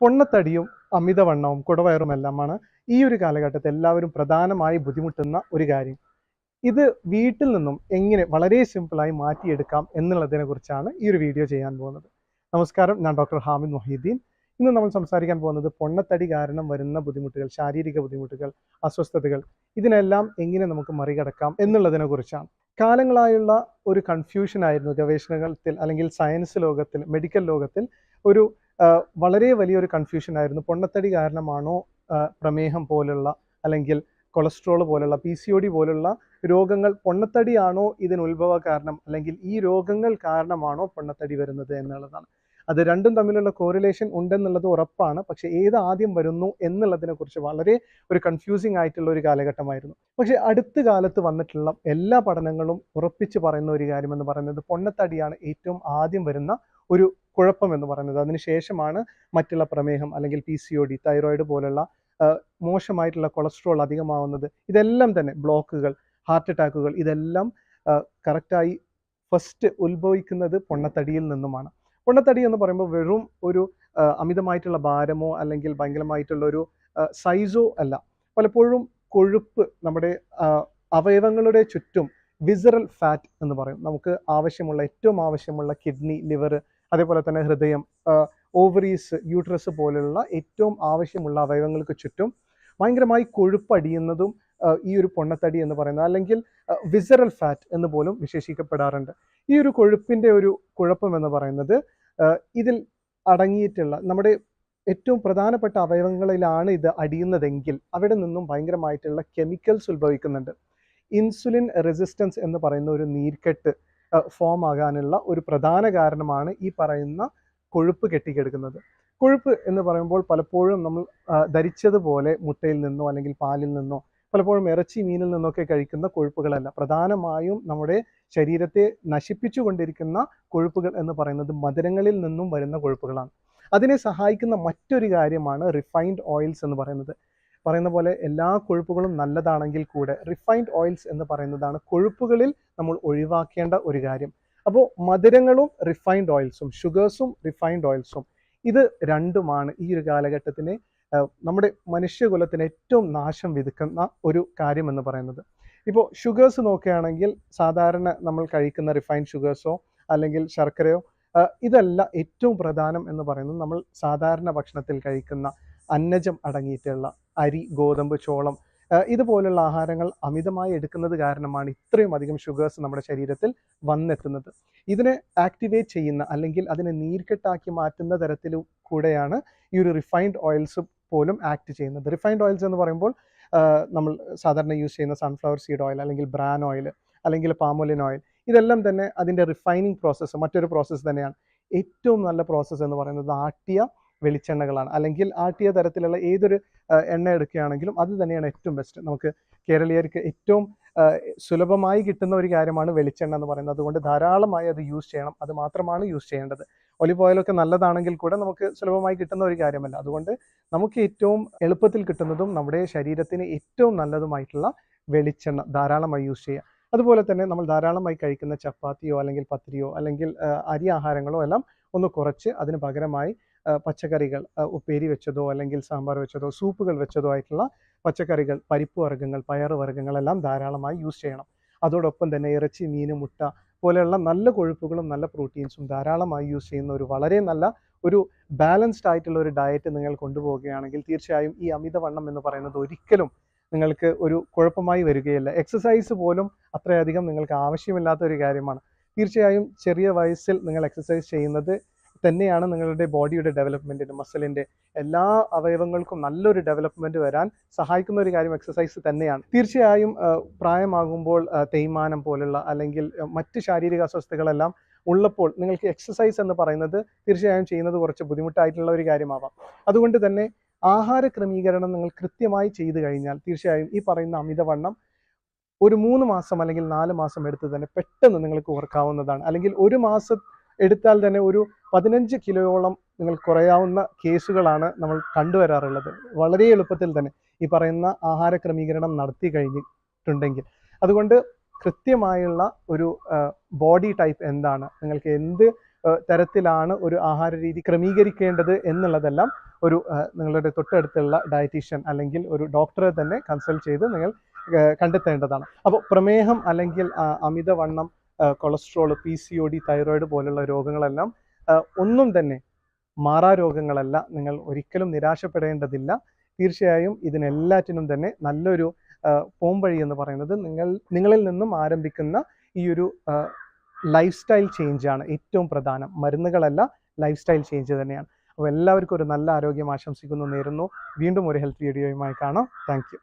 പൊണ്ണത്തടിയും അമിതവണ്ണവും കുടവയറും എല്ലാമാണ് ഈ ഒരു കാലഘട്ടത്തിൽ എല്ലാവരും പ്രധാനമായി ബുദ്ധിമുട്ടുന്ന ഒരു കാര്യം. ഇത് വീട്ടിൽ നിന്നും എങ്ങനെ വളരെ സിമ്പിളായി മാറ്റിയെടുക്കാം എന്നുള്ളതിനെ കുറിച്ചാണ് ഈ ഒരു വീഡിയോ ചെയ്യാൻ പോകുന്നത്. നമസ്കാരം ഞാൻ ഡോക്ടർ ഹാമിദ് മൊഹീദ്ദീൻ. ഇന്ന് നമ്മൾ സംസാരിക്കാൻ പോകുന്നത് പൊണ്ണത്തടി കാരണം വരുന്ന ബുദ്ധിമുട്ടുകൾ ശാരീരിക ബുദ്ധിമുട്ടുകൾ അസ്വസ്ഥതകൾ ഇതിനെല്ലാം എങ്ങനെ നമുക്ക് മറികടക്കാം എന്നുള്ളതിനെ കുറിച്ചാണ്. കാലങ്ങളായുള്ള ഒരു കൺഫ്യൂഷൻ ആയിരുന്നു ഗവേഷണത്തിൽ അല്ലെങ്കിൽ സയൻസ് ലോകത്തിൽ മെഡിക്കൽ ലോകത്തിൽ ഒരു വളരെ വലിയൊരു കൺഫ്യൂഷൻ ആയിരുന്നു. പൊണ്ണത്തടി കാരണമാണോ പ്രമേഹം പോലുള്ള അല്ലെങ്കിൽ കൊളസ്ട്രോൾ പോലുള്ള പി സി ഒ ഡി പോലുള്ള രോഗങ്ങൾ പൊണ്ണത്തടിയാണോ ഇതിന് ഉത്ഭവ കാരണം അല്ലെങ്കിൽ ഈ രോഗങ്ങൾ കാരണമാണോ പൊണ്ണത്തടി വരുന്നത് എന്നുള്ളതാണ്. അത് രണ്ടും തമ്മിലുള്ള കോറിലേഷൻ ഉണ്ടെന്നുള്ളത് ഉറപ്പാണ്. പക്ഷേ ഏത് ആദ്യം വരുന്നു എന്നുള്ളതിനെ കുറിച്ച് വളരെ ഒരു കൺഫ്യൂസിങ് ആയിട്ടുള്ള ഒരു കാലഘട്ടമായിരുന്നു. പക്ഷേ അടുത്ത കാലത്ത് വന്നിട്ടുള്ള എല്ലാ പഠനങ്ങളും ഉറപ്പിച്ച് പറയുന്ന ഒരു കാര്യമെന്ന് പറയുന്നത് പൊണ്ണത്തടിയാണ് ഏറ്റവും ആദ്യം വരുന്ന ഒരു കുഴപ്പം എന്ന് പറയുന്നത്. അതിനുശേഷമാണ് മറ്റുള്ള പ്രമേഹം അല്ലെങ്കിൽ P C O D thyroid പോലുള്ള മോശമായിട്ടുള്ള കൊളസ്ട്രോൾ അധികമാവുന്നത്. ഇതെല്ലാം തന്നെ ബ്ലോക്കുകൾ ഹാർട്ട് അറ്റാക്കുകൾ ഇതെല്ലാം കറക്റ്റായി ഫസ്റ്റ് ഉത്ഭവിക്കുന്നത് പൊണ്ണത്തടിയിൽ നിന്നുമാണ്. പൊണ്ണത്തടി എന്ന് പറയുമ്പോൾ വെറും ഒരു അമിതമായിട്ടുള്ള ഭാരമോ അല്ലെങ്കിൽ ഭയങ്കരമായിട്ടുള്ള ഒരു സൈസോ അല്ല. പലപ്പോഴും കൊഴുപ്പ് നമ്മുടെ അവയവങ്ങളുടെ ചുറ്റും വിസറൽ ഫാറ്റ് എന്ന് പറയും. നമുക്ക് ആവശ്യമുള്ള ഏറ്റവും ആവശ്യമുള്ള കിഡ്നി ലിവർ അതേപോലെ തന്നെ ഹൃദയം ഓവറീസ് യൂട്രസ് പോലുള്ള ഏറ്റവും ആവശ്യമുള്ള അവയവങ്ങൾക്ക് ചുറ്റും ഭയങ്കരമായി കൊഴുപ്പടിയുന്നതും ഈ ഒരു പൊണ്ണത്തടി എന്ന് പറയുന്നത് അല്ലെങ്കിൽ വിസറൽ ഫാറ്റ് എന്ന് പോലും വിശേഷിക്കപ്പെടാറുണ്ട്. ഈ ഒരു കൊഴുപ്പിന്റെ ഒരു കുഴപ്പം എന്ന് പറയുന്നത് ഇതിൽ അടങ്ങിയിട്ടുള്ള നമ്മുടെ ഏറ്റവും പ്രധാനപ്പെട്ട അവയവങ്ങളിലാണ് ഇത് അടിയുന്നതെങ്കിൽ അവിടെ നിന്നും ഭയങ്കരമായിട്ടുള്ള കെമിക്കൽസ് ഉത്ഭവിക്കുന്നുണ്ട്. ഇൻസുലിൻ റെസിസ്റ്റൻസ് എന്ന് പറയുന്ന ഒരു നീർക്കെട്ട് ഫോം ആകാനുള്ള ഒരു പ്രധാന കാരണമാണ് ഈ പറയുന്ന കൊഴുപ്പ് കെട്ടിക്കെടുക്കുന്നത്. കൊഴുപ്പ് എന്ന് പറയുമ്പോൾ പലപ്പോഴും നമ്മൾ ധരിച്ചതുപോലെ മുട്ടയിൽ നിന്നോ അല്ലെങ്കിൽ പാലിൽ നിന്നോ പലപ്പോഴും ഇറച്ചി മീനിൽ നിന്നൊക്കെ കഴിക്കുന്ന കൊഴുപ്പുകളല്ല. പ്രധാനമായും നമ്മുടെ ശരീരത്തെ നശിപ്പിച്ചു കൊണ്ടിരിക്കുന്ന കൊഴുപ്പുകൾ എന്ന് പറയുന്നത് മധുരങ്ങളിൽ നിന്നും വരുന്ന കൊഴുപ്പുകളാണ്. അതിനെ സഹായിക്കുന്ന മറ്റൊരു കാര്യമാണ് റിഫൈൻഡ് ഓയിൽസ് എന്ന് പറയുന്നത്. പറയുന്ന പോലെ എല്ലാ കൊഴുപ്പുകളും നല്ലതാണെങ്കിൽ കൂടെ റിഫൈൻഡ് ഓയിൽസ് എന്ന് പറയുന്നതാണ് കൊഴുപ്പുകളിൽ നമ്മൾ ഒഴിവാക്കേണ്ട ഒരു കാര്യം. അപ്പോൾ മധുരങ്ങളും റിഫൈൻഡ് ഓയിൽസും ഷുഗേഴ്സും റിഫൈൻഡ് ഓയിൽസും ഇത് രണ്ടുമാണ് ഈ ഒരു കാലഘട്ടത്തിന് നമ്മുടെ മനുഷ്യകുലത്തിന് ഏറ്റവും നാശം വിധിക്കുന്ന ഒരു കാര്യം എന്ന് പറയുന്നത്. ഇപ്പോൾ ഷുഗേഴ്സ് നോക്കുകയാണെങ്കിൽ സാധാരണ നമ്മൾ കഴിക്കുന്ന റിഫൈൻഡ് ഷുഗേഴ്സോ അല്ലെങ്കിൽ ശർക്കരയോ ഇതല്ല ഏറ്റവും പ്രധാനം എന്ന് പറയുന്നത് നമ്മൾ സാധാരണ ഭക്ഷണത്തിൽ കഴിക്കുന്ന അന്നജം അടങ്ങിയിട്ടുള്ള അരി ഗോതമ്പ് ചോളം ഇതുപോലുള്ള ആഹാരങ്ങൾ അമിതമായി എടുക്കുന്നത് കാരണമാണ് ഇത്രയും അധികം ഷുഗേഴ്സ് നമ്മുടെ ശരീരത്തിൽ വന്നെത്തുന്നത്. ഇതിനെ ആക്ടിവേറ്റ് ചെയ്യുന്ന അല്ലെങ്കിൽ അതിനെ നീർക്കെട്ടാക്കി മാറ്റുന്ന തരത്തിൽ കൂടെയാണ് ഈ ഒരു റിഫൈൻഡ് ഓയിൽസ് പോലും ആക്ട് ചെയ്യുന്നത്. റിഫൈൻഡ് ഓയിൽസ് എന്ന് പറയുമ്പോൾ നമ്മൾ സാധാരണ യൂസ് ചെയ്യുന്ന സൺഫ്ലവർ സീഡ് ഓയിൽ അല്ലെങ്കിൽ ബ്രാൻ ഓയിൽ അല്ലെങ്കിൽ പാമോലിൻ ഓയിൽ ഇതെല്ലാം തന്നെ അതിന്റെ റിഫൈനിങ് പ്രോസസ്സ് മറ്റൊരു പ്രോസസ്സ് തന്നെയാണ്. ഏറ്റവും നല്ല പ്രോസസ്സ് എന്ന് പറയുന്നത് ആട്ടിയ വെളിച്ചെണ്ണകളാണ്. അല്ലെങ്കിൽ ആട്ടിയ തരത്തിലുള്ള ഏതൊരു എണ്ണ എടുക്കുകയാണെങ്കിലും അത് തന്നെയാണ് ഏറ്റവും ബെസ്റ്റ് നമുക്ക് കേരളീയർക്ക് ഏറ്റവും സുലഭമായി കിട്ടുന്ന ഒരു കാര്യമാണ് വെളിച്ചെണ്ണ എന്ന് പറയുന്നത്. അതുകൊണ്ട് ധാരാളമായി അത് യൂസ് ചെയ്യണം. അത് മാത്രമാണ് യൂസ് ചെയ്യേണ്ടത്. ഒലിവ് ഓയിലൊക്കെ നല്ലതാണെങ്കിൽ കൂടെ നമുക്ക് സുലഭമായി കിട്ടുന്ന ഒരു കാര്യമല്ല. അതുകൊണ്ട് നമുക്ക് ഏറ്റവും എളുപ്പത്തിൽ കിട്ടുന്നതും നമ്മുടെ ശരീരത്തിന് ഏറ്റവും നല്ലതുമായിട്ടുള്ള വെളിച്ചെണ്ണ ധാരാളമായി യൂസ് ചെയ്യുക അതുപോലെ തന്നെ നമ്മൾ ധാരാളമായി കഴിക്കുന്ന ചപ്പാത്തിയോ അല്ലെങ്കിൽ പത്തിരിയോ അല്ലെങ്കിൽ അരി ആഹാരങ്ങളോ എല്ലാം ഒന്ന് കുറച്ച് അതിന് പകരമായി പച്ചക്കറികൾ ഉപ്പേരി വെച്ചതോ അല്ലെങ്കിൽ സാമ്പാർ വെച്ചതോ സൂപ്പുകൾ വെച്ചതോ ആയിട്ടുള്ള പച്ചക്കറികൾ പരിപ്പ് വർഗങ്ങൾ പയർ വർഗങ്ങളെല്ലാം ധാരാളമായി യൂസ് ചെയ്യണം. അതോടൊപ്പം തന്നെ ഇറച്ചി മീൻ മുട്ട പോലെയുള്ള നല്ല കൊഴുപ്പുകളും നല്ല പ്രോട്ടീൻസും ധാരാളമായി യൂസ് ചെയ്യുന്ന ഒരു വളരെ നല്ല ഒരു ബാലൻസ്ഡ് ആയിട്ടുള്ള ഒരു ഡയറ്റ് നിങ്ങൾ കൊണ്ടുപോവുകയാണെങ്കിൽ തീർച്ചയായും ഈ അമിതവണ്ണം എന്ന് പറയുന്നത് ഒരിക്കലും നിങ്ങൾക്ക് ഒരു കുഴപ്പമായി വരികയില്ല. എക്സസൈസ് പോലും അത്രയധികം നിങ്ങൾക്ക് ആവശ്യമില്ലാത്ത ഒരു കാര്യമാണ്. തീർച്ചയായും ചെറിയ വയസ്സിൽ നിങ്ങൾ എക്സസൈസ് ചെയ്യുന്നത് തന്നെയാണ് നിങ്ങളുടെ ബോഡിയുടെ ഡെവലപ്മെന്റിന് മസിലിന്റെ എല്ലാ അവയവങ്ങൾക്കും നല്ലൊരു ഡെവലപ്മെന്റ് വരാൻ സഹായിക്കുന്ന ഒരു കാര്യം എക്സസൈസ് തന്നെയാണ്. തീർച്ചയായും പ്രായമാകുമ്പോൾ തേയ്മാനം പോലുള്ള അല്ലെങ്കിൽ മറ്റ് ശാരീരിക അസ്വസ്ഥതകളെല്ലാം ഉള്ളപ്പോൾ നിങ്ങൾക്ക് എക്സസൈസ് എന്ന് പറയുന്നത് തീർച്ചയായും ചെയ്യുന്നത് കുറച്ച് ബുദ്ധിമുട്ടായിട്ടുള്ള ഒരു കാര്യമാവാം. അതുകൊണ്ട് തന്നെ ആഹാര ക്രമീകരണം നിങ്ങൾ കൃത്യമായി ചെയ്തു കഴിഞ്ഞാൽ തീർച്ചയായും ഈ പറയുന്ന അമിതവണ്ണം ഒരു മൂന്ന് മാസം അല്ലെങ്കിൽ നാല് മാസം എടുത്ത് തന്നെ പെട്ടെന്ന് നിങ്ങൾക്ക് ഓർക്കാവുന്നതാണ്. അല്ലെങ്കിൽ ഒരു മാസം എടുത്താൽ തന്നെ ഒരു പതിനഞ്ച് കിലോയോളം നിങ്ങൾ കുറയാവുന്ന കേസുകളാണ് നമ്മൾ കണ്ടുവരാറുള്ളത്. വളരെ എളുപ്പത്തിൽ തന്നെ ഈ പറയുന്ന ആഹാര ക്രമീകരണം നടത്തി കഴിഞ്ഞിട്ടുണ്ടെങ്കിൽ. അതുകൊണ്ട് കൃത്യമായുള്ള ഒരു ബോഡി ടൈപ്പ് എന്താണ്? നിങ്ങൾക്ക് എന്ത് തരത്തിലാണ് ഒരു ആഹാര രീതി ക്രമീകരിക്കേണ്ടത് എന്നുള്ളതെല്ലാം ഒരു നിങ്ങളുടെ തൊട്ടടുത്തുള്ള ഡയറ്റീഷ്യൻ അല്ലെങ്കിൽ ഒരു ഡോക്ടറെ തന്നെ കൺസൾട്ട് ചെയ്ത് നിങ്ങൾ കണ്ടെത്തേണ്ടതാണ്. അപ്പോൾ പ്രമേഹം അല്ലെങ്കിൽ അമിതവണ്ണം cholesterol P C O D thyroid പോലുള്ള രോഗങ്ങളെല്ലാം ഒന്നും തന്നെ മാറാ രോഗങ്ങളല്ല. നിങ്ങൾ ഒരിക്കലും നിരാശപ്പെടേണ്ടതില്ല. തീർച്ചയായും ഇതിനെല്ലാറ്റിനും തന്നെ നല്ലൊരു പോംവഴി എന്ന് പറയുന്നത് നിങ്ങൾ നിങ്ങളിൽ നിന്നും ആരംഭിക്കുന്ന ഈ ഒരു ലൈഫ് സ്റ്റൈൽ ചേഞ്ചാണ് ഏറ്റവും പ്രധാനം. മരുന്നുകളല്ല ലൈഫ് സ്റ്റൈൽ ചേഞ്ച് തന്നെയാണ്. അപ്പോൾ എല്ലാവർക്കും ഒരു നല്ല ആരോഗ്യം ആശംസിക്കുന്നു നേരുന്നു. വീണ്ടും ഒരു ഹെൽത്ത് വീഡിയോയുമായി കാണാം. താങ്ക്